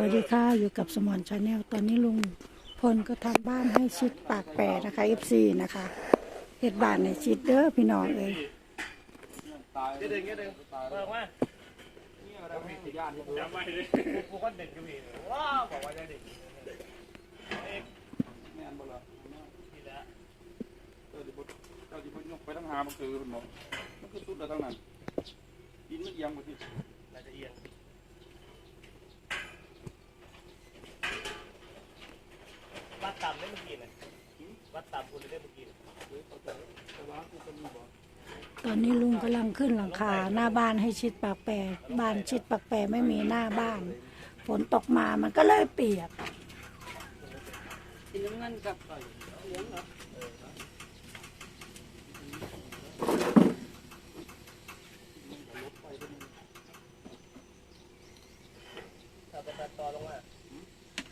วัสดีค่ะ อยู่กับสมอนชาแนลตอนนี้ลุงพลก็ทำบ้านให้ชิดปากแปรนะคะ FC นะคะเฮ็ดบ้านในชิดเด้อพี่น้องเอ้ยเดี๋ยวดึงเดี๋ยวดึงเปิดมาจำไว้เลยกูก็เด็กอยู่นี่ว้าวบอกว่าจะเด็กเอกแม่นบ่ล่ะทีละเจ้าสิบ่เจ้าสิบ่ยกไปทั้งหามันคือเพิ่นบอกมันคือสุดแล้วทั้งนั้นดินมันเอียงบ่ที่ยละเอียดวัดต่ำได้เมื่อกี้นะวัดต่ำคุณได้เมื่อกี้นะแต่ว่ากูก็มีบ่ตอนนี้ลุงกำลังขึ้นหลังคา หน้าบ้านให้ชิดปากแปรบ้านชิดปากแปรไม่มีหน้าบ้าน ฝนตกมามันก็เลยเปียกสีน้ำเงินกับเหลืองเหรอ ถ้าไปตัดต่อลงมา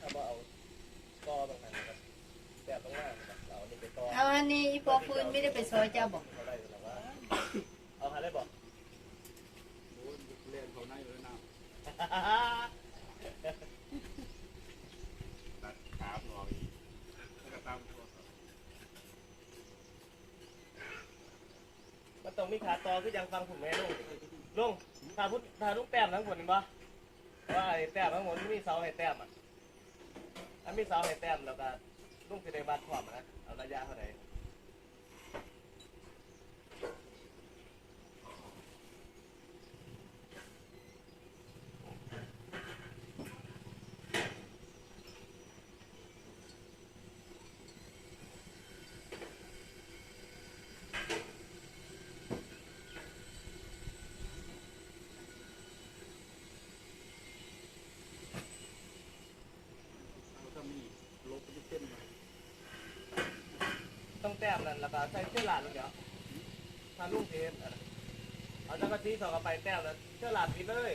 ถ้าบ่เอาต่อตรงนั้นนะครับแบบตรงหน้านะครับเอาอันนี้ไปต่อ เอาอันนี้อีพอฟืนไม่ได้ไปซอยเจ้าบอกเอาได้หรือว่าเอาหาได้บอกโอ้ยเล่นเขาในเลยนะตัดขาหน่อยแล้วก็ตามตัวมันต้องมีขาต่อคือยังฟังผมแม่ลุงลุงถ้าพุทธถ้าลุงแต้มทั้งหมดเห็นปะว่าไอ้แต้มทั้งหมดมันมีเสาให้แต้มอะอันมีเสาให้แต้มแล้วก็ลุงจะได้บัตรความอะนะเอาระยะเท่าไหร่ เอาถ้ามีลบไปที่เส้นมา ต้อง แต้มนั่นแล้วก็ใส่เสื้อหลาดลงเดี๋ยวถ้าลุงเทปเอาจักรจีสองกับไปแต้มแล้วเสื้อหลาดปิดเลย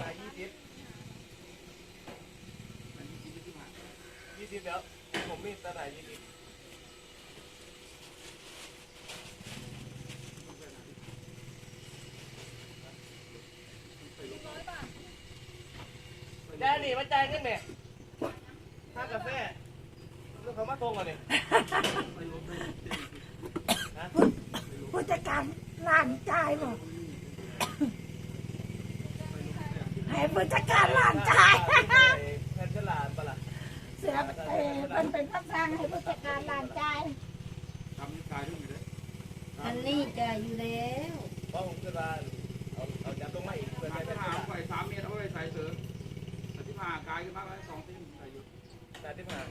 มายี่สิบอันนี้ที่ที่มายี่สิบแล้วผมมีตะไหนยี่สิบแดนนี่มาจ่ายเงินเนี่ยค่ากาแฟลูกเขา มาตรงก่อนนี่ผู้จัดการร้านจ่ายบอกให้ผู้จัดการร้านจ่ายแทนฉลาดปะล่ะเสือเออมันเป็นคำสั่งให้ผู้จัดการร้านจ่ายทำนิสัยด้วยเลยอันนี้จะอยู่แล้วเพราะผมจะมาเอาเอาจับลงมาอีกเพื่อมาใช้ที่แทนฉหาลาดไปสามเมตรเอาไว้ใส่เสริมแต่ที่มากายขึ้นมาไว้สองที่ใส่อยู่แทนที่ผ่าน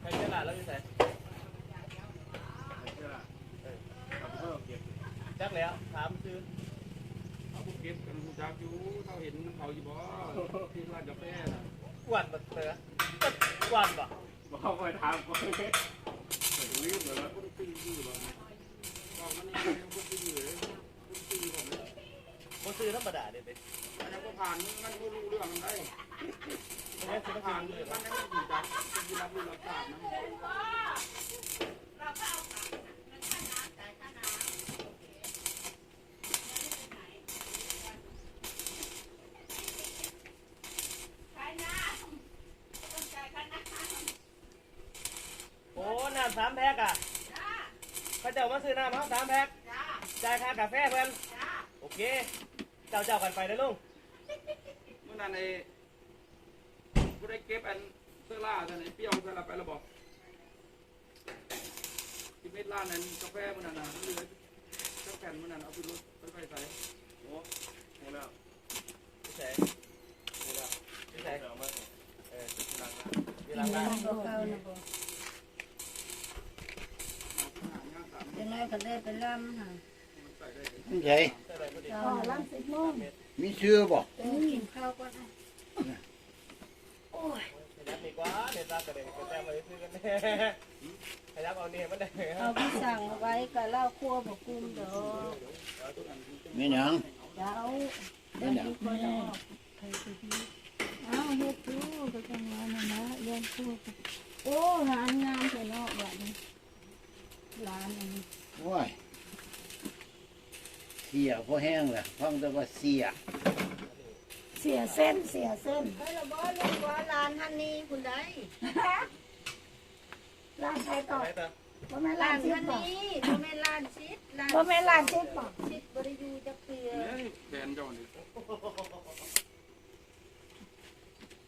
แทนฉลาดแล้วอยู่ไหน เชื่อเอาเพิ่มเก็บ จักแล้วถามซื้อ เอาพว กเก็บกันหูจักอยู่เขาเห็นเขาอยู่บ่ที่ร้านกาแฟน่ะกวนบัดเสือก็กวนบ่บอกไปถามก่อนเลยลืมเลยว่าคุณตีอยู่หรอบอกมันนี่คุณตีอยู่เลยคุณตีผมเลยบ่ซื้อธรรมดาเด็ดเด็ดอันนั้นก็ผ่านมันมันรู้เรื่องมันได้ไม่ใช่ซื้อผ่าผ่านนมัเลยนไม่ดีจักที่รับรู้รับทราบนะ สามแพ็คอะพระเจ้ามาซื้อน้ำเขาสามแพ็คจ่ายค่ากาแฟเพื่อนโอเค เจ้าเจ้ากันไปนะลุงเมื่อนั้นไอ้ผู้ได้เก็บอันเสื้อล่าท่านไอ้เปรี้ยวเสื้อล่าไปแล้วบอกที่เม็ดล่านั้นกาแฟมันนั่นน่ะเหลือเจ้าแผ่นมันนั่นเอาไปรถไปไปใส่โอ้โหแล้วพี่แสงโหแล้วพี่แสงเออที่หลังนะที่หลังนะ ก็เก่านะบอกจะน้อยก็ได้ไปล่ำค่ะไม่ใช่เท่าไหร่พอดีเก่าอ๋อนะร้านสิบโมงมีเชื่อบ่เออกินข้าวก่อนนะโอ้ยขยับดีกว่าเนี่ยตากระเด็นกระแตมาซื้อกันแน่ขยับเอาเนี่ยมันได้เอาไปสั่งไว้กับเหล้าคั่วบอกกุ้มดอกไม่หยังเจ้าเดี๋ยวนี้ก็ได้เอาเฮ็ดดูก็จังว่านะนะเรียนคู่กันโอ้งานงามแต่เนาะแบบนี้ร้านอันนี้ โอ้ยเสียพอแห้งแหละฟังแต่ว่าเสียเสียเส้นเสียเส้นเฮ้ยเราบอกลูกว่าลานฮันนี่คุณได้ร้านใครต่อไปเถอะว่าแม่ลาร้านนชิดฮันบอกนี่บ่แม่นลานชิดลานว่าแม่ร้านชิดบอกชิดบริยูจักเตือเนี่ยแบนเจ้านี่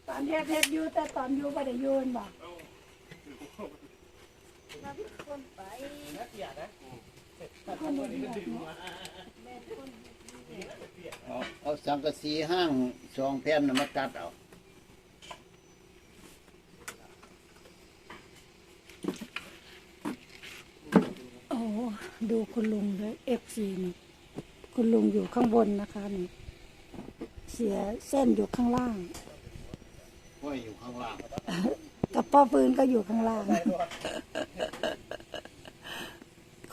ตอนเฮ็ดเฮ็ดอยู่แต่ตอนอยู่บ่ได้อยู่นั่นบ อกมาพิคนไปนักเกียรตินะคนบ่ได้อยู่เนาะเอาเอาสังกะสีห้างสองแผ่นน่ะมาตัดเอาโอ้ดูคุณลุงเลย FC นี่คุณลุงอยู่ข้างบนนะคะนี่เสียเส้นอยู่ข้างล่าง ห้อยอยู่ข้างล่าง กับป้อปืนก็อยู่ข้างล่าง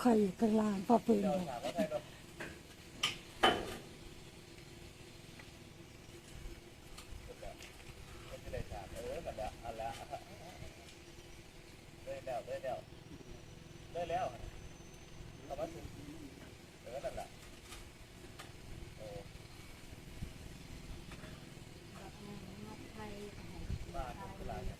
คอยอยู่ข้างล่างพ่อปืนบอก ได้แล้วได้แล้วได้แล้วเอามาถึงเออนั่นแหละโอ้บ้าทุกหลายเนี่ย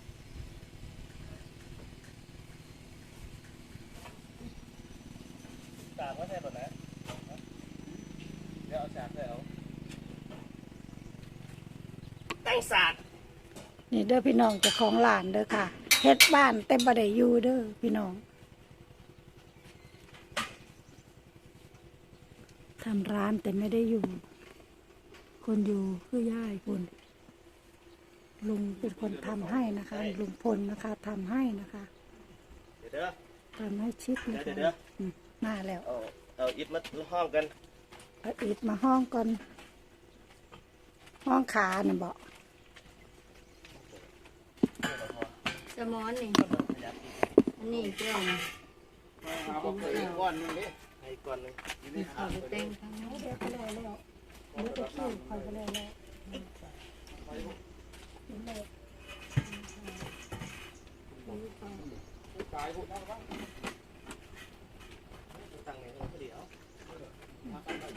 ตากไว้ใช่ป่ะนะ เดี๋ยวเอาฉากใส่เอาตั้งศาสตร์นี่เด้อพี่น้องเจะของหลานเด้อค่ะเฮ็ดบ้านแต่บ่ได้อยู่เด้อพี่น้องทำร้านแต่ไม่ได้อยู่ คนอยู่คือย่ายคุณลุงเป็นคนทำให้นะคะ ลุงพลนะคะทำให้นะคะเดี๋ยวเด้อ ทำให้ชิดนะเดี๋ยวคะเดี๋ยวอืม มาแล้วเอาเอาอิฐมาห้องกันเอาอิดมาห้องก่อน ห้องขาเนี่ยบอกสมอนนี่อันนี้กล้องเอาไปอีกก้อนหนึงดิให้อีกก่อนหนึงมีข้าวแตงทั้งนั้นเดี๋ยวก็แล้วแล้วเดี๋ยวจะคิวคอยก็แล้วแล้วตายพวกนั้นวะ ตั้งในห้องพอดีเอา เอาตั้งได้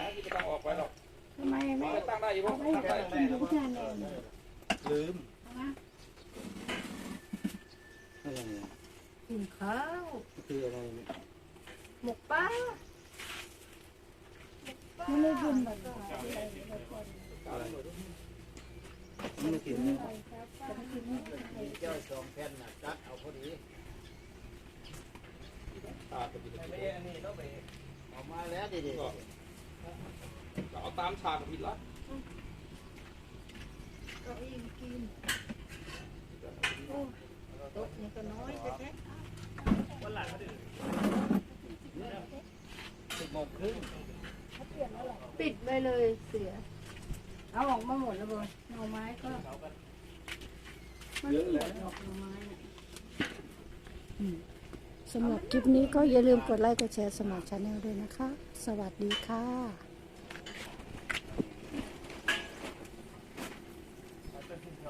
นะที่จะตั้งออกไปหรอก ทำ ไมไม่ไม่ตั้งได้อยู่เอาบ่ตั้งได้กินกับเพื่อนเลยลืมกินข้าวคืออะไรเนี่ยหมกปลาไม่ได้กินแบบมันไม่กินเนี่ยเจ้าสองแผ่นนะตัดเอาพอดีตาตัวนี้ไม่อันนี้ต้องไปเอามาแล้วดิดิก็ เอาตามฉากผิดละก็อีกกินโอ้โต๊ะนี่ก็น้อยแท้วันหลังเขาดิสิบโมงครึ่งๆปิดไปเลยเสือเอาออกมาหมดแล้วบ่หน่อไม้ก็มันไม่เหลือหรอกหน่อไม้น่ะสำหรับคลิปนี้ก็อย่าลืมกดไลค์กดแชร์สมัครชาแนลด้วยนะคะ สวัสดีค่ะ